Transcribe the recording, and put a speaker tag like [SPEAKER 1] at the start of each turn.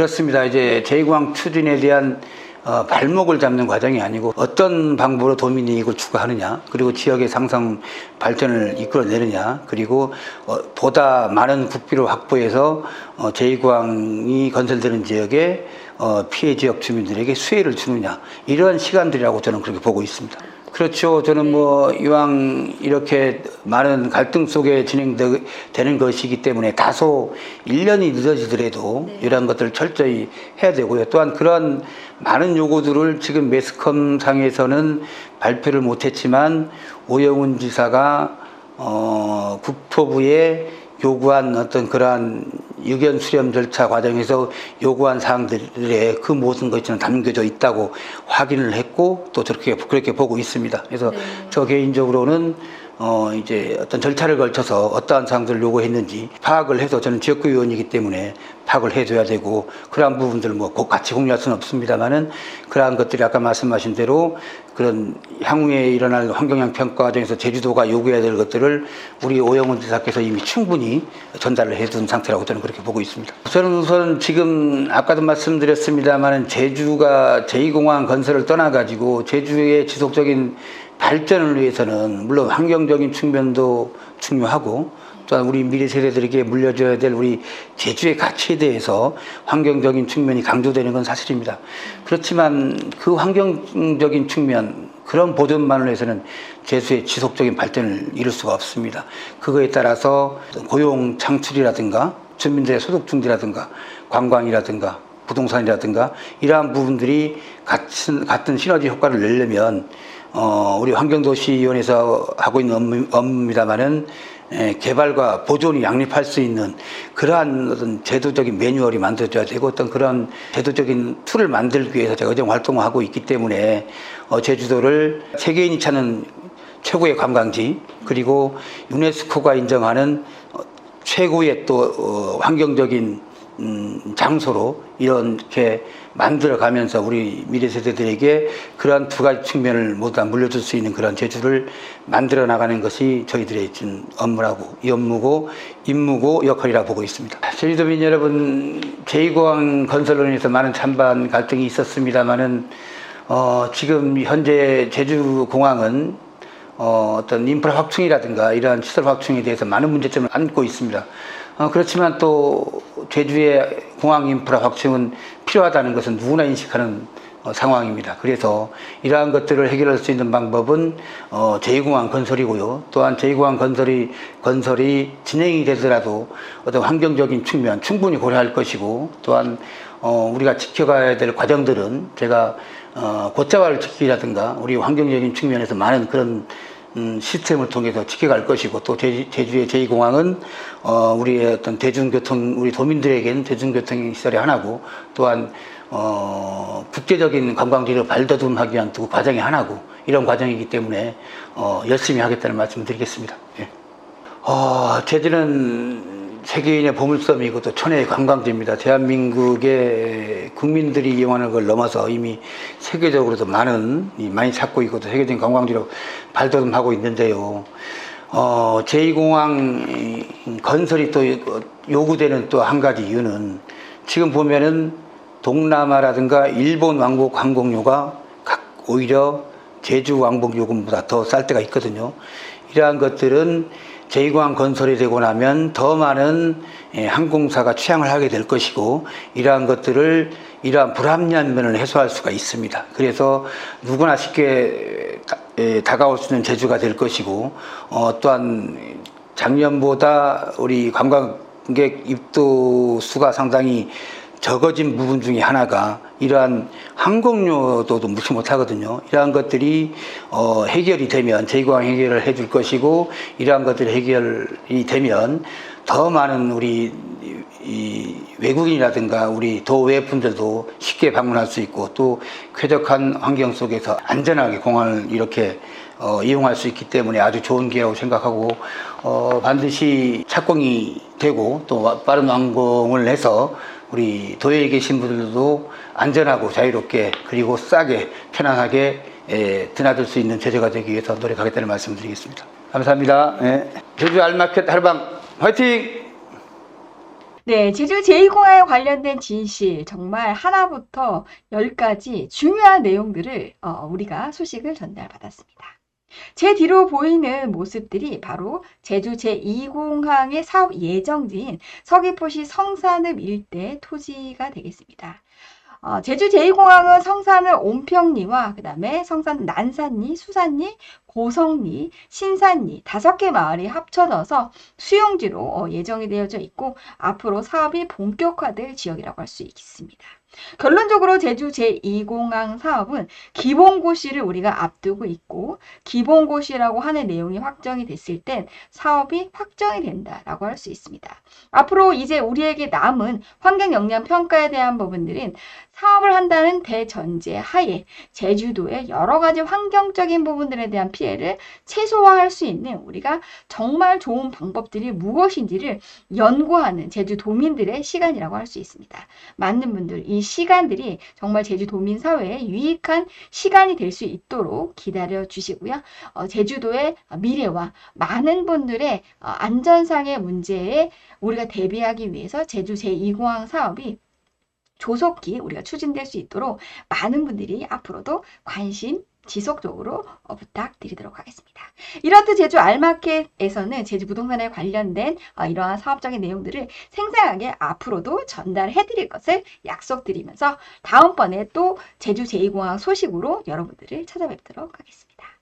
[SPEAKER 1] 그렇습니다. 이제 제2공항 추진에 대한 어, 발목을 잡는 과정이 아니고 어떤 방법으로 도민이 이익을 추구하느냐 그리고 지역의 상상 발전을 이끌어내느냐 그리고 어, 보다 많은 국비를 확보해서 어, 제2공항이 건설되는 지역에 어, 피해 지역 주민들에게 수혜를 주느냐 이러한 시간들이라고 저는 그렇게 보고 있습니다. 그렇죠. 저는 뭐 이왕 이렇게 많은 갈등 속에 진행되는 것이기 때문에 다소 1년이 늦어지더라도 이러한 것들을 철저히 해야 되고요. 또한 그런 많은 요구들을 지금 매스컴 상에서는 발표를 못했지만 오영훈 지사가 어, 국토부에 요구한 어떤 그러한 의견 수렴 절차 과정에서 요구한 사항들에 그 모든 것이 담겨져 있다고 확인을 했고 또 저렇게 그렇게 보고 있습니다. 그래서 저 개인적으로는 어 이제 어떤 절차를 걸쳐서 어떠한 사항들을 요구했는지 파악을 해서 저는 지역구 의원이기 때문에 파악을 해줘야 되고 그러한 부분들 뭐꼭 같이 공유할 수는 없습니다만은 그러한 것들이 아까 말씀하신 대로 그런 향후에 일어날 환경영 평가 과정에서 제주도가 요구해야 될 것들을 우리 오영훈 지사께서 이미 충분히 전달을 해둔 상태라고 저는 그렇게 보고 있습니다. 저는 우선 지금 아까도 말씀드렸습니다만은 제주가 제2공항 건설을 떠나가지고 제주의 지속적인 발전을 위해서는 물론 환경적인 측면도 중요하고 또한 우리 미래 세대들에게 물려줘야 될 우리 제주의 가치에 대해서 환경적인 측면이 강조되는 건 사실입니다. 그렇지만 그 환경적인 측면 그런 보전만을 해서는 제주의 지속적인 발전을 이룰 수가 없습니다. 그거에 따라서 고용 창출이라든가 주민들의 소득 증대라든가 관광이라든가 부동산이라든가 이러한 부분들이 같은, 같은 시너지 효과를 내려면 어, 우리 환경도시위원회에서 하고 있는 업무, 업무입니다만은 에, 개발과 보존이 양립할 수 있는 그러한 어떤 제도적인 매뉴얼이 만들어져야 되고 어떤 그런 제도적인 툴을 만들기 위해서 제가 의정 활동을 하고 있기 때문에 어, 제주도를 세계인이 찾는 최고의 관광지 그리고 유네스코가 인정하는 어, 최고의 또 어, 환경적인 음, 장소로 이렇게 만들어 가면서 우리 미래 세대들에게 그러한 두 가지 측면을 모두 다 물려줄 수 있는 그런 제주를 만들어 나가는 것이 저희들의 준 업무라고 이 업무고 임무고 역할이라 보고 있습니다. 제주도민 여러분 제2공항 건설로 인해서 많은 찬반 갈등이 있었습니다만은 어, 지금 현재 제주공항은 어, 어떤 인프라 확충이라든가 이러한 시설 확충에 대해서 많은 문제점을 안고 있습니다. 어, 그렇지만 또 제주의 공항 인프라 확충은 필요하다는 것은 누구나 인식하는 어, 상황입니다. 그래서 이러한 것들을 해결할 수 있는 방법은 어, 제2공항 건설이고요. 또한 제2공항 건설이 건설이 진행이 되더라도 어떤 환경적인 측면 충분히 고려할 것이고 또한 어, 우리가 지켜가야 될 과정들은 제가 어, 고자화를 지키라든가 우리 환경적인 측면에서 많은 그런 음, 시스템을 통해서 지켜갈 것이고 또 제, 제주의 제2공항은 어, 우리의 어떤 대중교통 우리 도민들에게는 대중교통 시설이 하나고 또한 어, 국제적인 관광지를 발돋움하기 위한 두 과정이 하나고 이런 과정이기 때문에 어, 열심히 하겠다는 말씀을 드리겠습니다. 예. 어, 제주는 세계인의 보물섬이고 또 천혜의 관광지입니다. 대한민국의 국민들이 이용하는 걸 넘어서 이미 세계적으로도 많은, 이 많이 찾고 있고 또 세계적인 관광지로 발돋움하고 있는데요. 어, 제2공항 건설이 또 요구되는 또 한 가지 이유는 지금 보면은 동남아라든가 일본 왕복 항공료가 각 오히려 제주 왕복 요금보다 더 쌀 때가 있거든요. 이러한 것들은 제2공항 건설이 되고 나면 더 많은 예, 항공사가 취향을 하게 될 것이고 이러한 것들을 이러한 불합리한 면을 해소할 수가 있습니다. 그래서 누구나 쉽게 다, 예, 다가올 수 있는 제주가 될 것이고 어, 또한 작년보다 우리 관광객 입도 수가 상당히 적어진 부분 중에 하나가 이러한 항공료도 무시 못하거든요. 이러한 것들이 어, 해결이 되면 제2공항 해결을 해줄 것이고 이러한 것들이 해결이 되면 더 많은 우리 이 외국인이라든가 우리 도외 분들도 쉽게 방문할 수 있고 또 쾌적한 환경 속에서 안전하게 공항을 이렇게 어, 이용할 수 있기 때문에 아주 좋은 기회라고 생각하고 어, 반드시 착공이 되고 또 빠른 완공을 해서 우리 도에에 계신 분들도 안전하고 자유롭게 그리고 싸게 편안하게 에, 드나들 수 있는 제재가 되기 위해서 노력하겠다는 말씀을 드리겠습니다. 감사합니다. 예. 제주 알마켓 하루방 화이팅!
[SPEAKER 2] 네, 제주 제2공항에 관련된 진실 정말 하나부터 열까지 중요한 내용들을 어, 우리가 소식을 전달받았습니다. 제 뒤로 보이는 모습들이 바로 제주 제2공항의 사업 예정지인 서귀포시 성산읍 일대 토지가 되겠습니다. 어, 제주 제2공항은 성산읍 온평리와 그 다음에 성산 난산리, 수산리, 고성리, 신산리 다섯 개 마을이 합쳐져서 수용지로 어, 예정이 되어져 있고 앞으로 사업이 본격화될 지역이라고 할 수 있습니다. 결론적으로 제주 제2공항 사업은 기본고시를 우리가 앞두고 있고 기본고시라고 하는 내용이 확정이 됐을 땐 사업이 확정이 된다라고 할 수 있습니다. 앞으로 이제 우리에게 남은 환경 영향 평가에 대한 부분들은 사업을 한다는 대전제 하에 제주도의 여러 가지 환경적인 부분들에 대한 피해를 최소화할 수 있는 우리가 정말 좋은 방법들이 무엇인지를 연구하는 제주도민들의 시간이라고 할 수 있습니다. 많은 분들 이 시간들이 정말 제주도민 사회에 유익한 시간이 될 수 있도록 기다려 주시고요. 어, 제주도의 미래와 많은 분들의 어, 안전상의 문제에 우리가 대비하기 위해서 제주 제2공항 사업이 조속히 우리가 추진될 수 있도록 많은 분들이 앞으로도 관심 지속적으로 어, 부탁드리도록 하겠습니다. 이렇듯 제주 알마켓에서는 제주 부동산에 관련된 어, 이러한 사업적인 내용들을 생생하게 앞으로도 전달해 드릴 것을 약속드리면서 다음번에 또 제주 제2공항 소식으로 여러분들을 찾아뵙도록 하겠습니다.